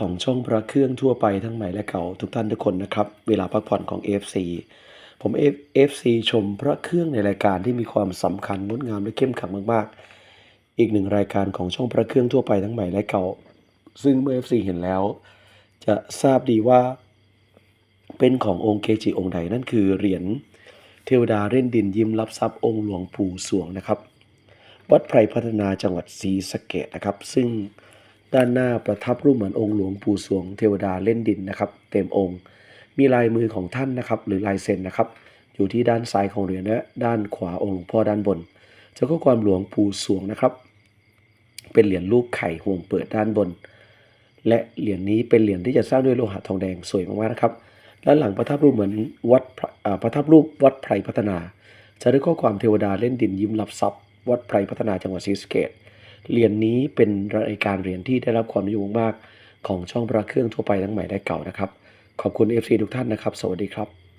ของช่องพระเครื่องทั่วไปทั้งใหม่และเก่าทุกท่านทุกคนนะครับ เวลาพักผ่อนของ FC ผม F- FC ชมพระเครื่องในรายการที่มีความสำคัญงดงามและเข้มขังมาก ๆ อีกหนึ่งรายการของช่องพระเครื่องทั่วไปทั้งใหม่และเก่า ซึ่งเมื่อ FC เห็นแล้ว จะทราบดีว่า เป็นขององค์เกจิองค์ใดนั่นคือเหรียญเทวดาเล่นดินยิ้มรับทรัพย์องค์หลวงปู่สวงนะครับ วัดไพรพัฒนาจังหวัดศรีสะเกดนะครับ ซึ่ง ด้านหน้าประทับรูปเหมือนองค์หลวงปู่สวงเทวดาเล่นดินนะครับ เต็มองค์ มีลายมือของท่านนะครับ หรือลายเซ็นนะครับ อยู่ที่ด้านซ้ายของเหรียญและด้านขวาองค์หลวงพ่อด้านบน เจ้าข้อความหลวงปู่สวงนะครับ เป็นเหรียญรูปไข่ห่วงเปิดด้านบน และเหรียญนี้เป็นเหรียญที่จะสร้างด้วยโลหะทองแดงสวยมากๆนะครับด้านหลังประทับรูปเหมือนวัดพระอ่าประทับรูปวัดไพรพัฒนา จะได้ข้อความเทวดาเล่นดินยิ้มรับทรัพย์ วัดไพรพัฒนาจังหวัดศรีสะเกษ เรียนนี้เป็นรายการเรียนที่ได้รับความนิยมมากของช่องพระเครื่องทั่วไปทั้งใหม่และเก่านะครับ ขอบคุณ FC ทุกท่านนะครับ สวัสดีครับ